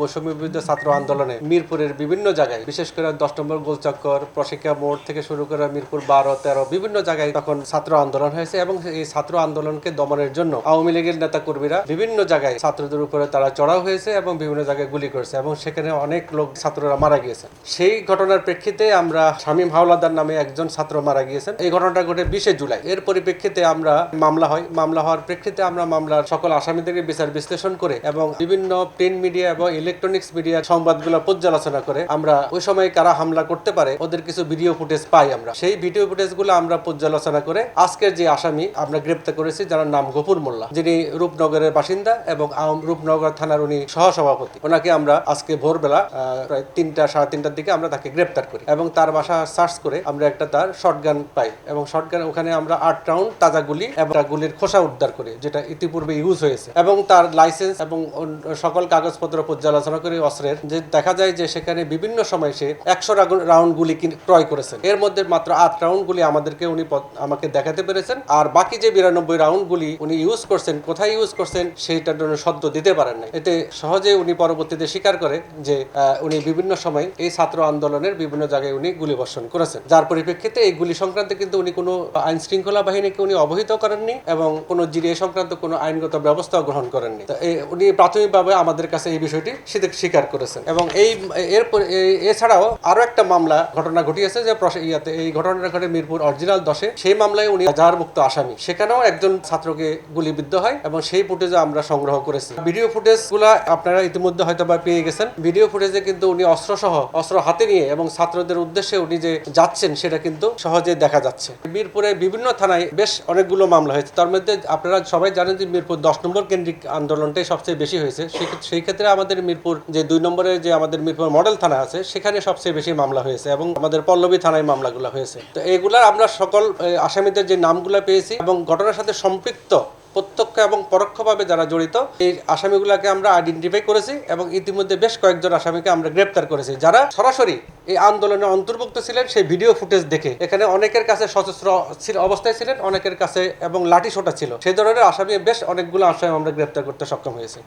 বৈষম্য বিরুদ্ধে ছাত্র আন্দোলনে মিরপুরের বিভিন্ন জায়গায়, বিশেষ করে দশ নম্বর গোলচক্কর প্রশিক্ষা মোড় থেকে শুরু করে মিরপুর বারো, তেরো, বিভিন্ন জায়গায় তখন ছাত্র আন্দোলন হয়েছে এবং এই ছাত্র আন্দোলনকে দমনের জন্য আওয়ামী লীগের নেতা কর্মীরা বিভিন্ন জায়গায় ছাত্রদের উপরে তারা চড়াও হয়েছে এবং বিভিন্ন জায়গায় গুলি করেছে এবং সেখানে অনেক লোক ছাত্ররা মারা গিয়েছে। সেই ঘটনার প্রেক্ষিতে আমরা শামীম হাওলাদার নামে একজন ছাত্র মারা গিয়েছেন। এই ঘটনাটা ঘটে বিশে জুলাই। এর পরিপ্রেক্ষিতে আমরা মামলা হয়। মামলা হওয়ার প্রেক্ষিতে আমরা মামলার সকল আসামিদেরকে বিচার বিশ্লেষণ করে এবং বিভিন্ন প্রিন্ট মিডিয়া এবং ইলেকট্রনিক্স মিডিয়ার সংবাদগুলো পর্যালোচনা করে, আমরা ওই সময় কারা হামলা করতে পারে, ওদের কিছু ভিডিও ফুটেজ পাই আমরা। সেই ভিডিও ফুটেজগুলো আমরা পর্যালোচনা করে, আজকের যে আসামি আমরা গ্রেপ্তার করেছি, যার নাম গফুর মোল্লা। যিনি রূপনগরের বাসিন্দা এবং রূপনগর থানার উনি সহসভাপতি। ওনাকে আমরা আজকে ভোরবেলা প্রায় তিনটা, সাড়ে তিনটার দিকে আমরা তাকে গ্রেপ্তার করি। এবং তার বাসা সার্চ করে আমরা একটা তার শর্টগান পাই। এবং শর্টগান ওখানে আমরা আট রাউন্ড তাজা গুলি এবং গুলির খোসা উদ্ধার করি, যেটা ইতিপূর্বে ইউজ হয়েছে। এবং তার লাইসেন্স এবং সকল কাগজপত্র পর্যালোচনা করে অস্ত্রের, যে দেখা যায় যে সেখানে বিভিন্ন সময় সে একশো রাউন্ড গুলি ক্রয় করেছেন। এর মধ্যে মাত্র আট রাউন্ড গুলি আমাদেরকে উনি আমাকে দেখাতে পেরেছেন। আর বাকি যে বিরানব্বই রাউন্ড গুলি উনি ইউজ করছেন, কোথায় ইউজ করছেন, সেইটার জন্য সদ্য দিতে পারেন না এতে সহজে উনি পরবর্তীতে স্বীকার করে যে উনি বিভিন্ন সময় এই ছাত্র আন্দোলনের বিভিন্ন জায়গায় উনি গুলি বর্ষণ করেছেন। যার পরিপ্রেক্ষিতে এই গুলি সংক্রান্তে কিন্তু উনি কোনো আইন শৃঙ্খলা বাহিনীকে উনি অবহিত করেননি এবং কোনো জিডি সংক্রান্ত কোনো আইনগত ব্যবস্থা গ্রহণ করেননি। উনি প্রাথমিকভাবে আমাদের কাছে এই বিষয়টি স্বীকার- করেছেন। এবং এই, এরপর এছাড়াও আরও একটা মামলা, ঘটনা ঘটিয়েছে যে ইয়াতে এই ঘটনাটা ঘটে মিরপুর অরিজিনাল দশে। সেই মামলায় উনি জাহার মুক্ত আসামি। সেখানেও একজন ছাত্রকে গুলিবিদ্ধ হয় এবং সেই ফুটেজও আমরা সংগ্রহ করেছি। ভিডিও ফুটেজগুলা আপনারা ইতিমধ্যে হয়তো বা পেয়ে গেছেন। ভিডিও ফুটেজে কিন্তু উনি অস্ত্র সহ অস্ত্র হাতে নিয়ে এবং ছাত্রদের উদ্দেশ্যে উনি যে যাচ্ছেন, সেটা কিন্তু সহজে দেখা যাচ্ছে। মিরপুরে বিভিন্ন থানায় বেশ অনেকগুলো মামলা হয়েছে। তার মধ্যে আপনারা সবাই জানেন যে মিরপুর দশ নম্বর কেন্দ্রিক আন্দোলনটাই সবচেয়ে বেশি হয়েছে। সেই ক্ষেত্রে আমাদের মিরপুর যে দুই নম্বরে যে আমাদের মিরপুর মডেল থানা আছে, সেখানে সবচেয়ে বেশি মামলা হয়েছে এবং আমাদের পল্লবী থানায় মামলাগুলো হয়েছে। তো এগুলা আমরা সকল আসামিদের যে নামগুলো পেয়েছি এবং ঘটনার সাথে সম্পৃক্ত প্রত্যক্ষ এবং পরোক্ষভাবে যারা জড়িত, এই আসামিগুলোকে আমরা আইডেন্টিফাই করেছি এবং ইতিমধ্যে বেশ কয়েকজন আসামিকে আমরা গ্রেপ্তার করেছি। যারা সরাসরি এই আন্দোলনে অন্তর্ভুক্ত ছিলেন, সেই ভিডিও ফুটেজ দেখে। এখানে অনেকের কাছে সশস্ত্র অবস্থায় ছিলেন, অনেকের কাছে এবং লাঠি সোটা ছিল। সেই ধরনের আসামি বেশ অনেকগুলো আসামি আমরা গ্রেপ্তার করতে সক্ষম হয়েছে।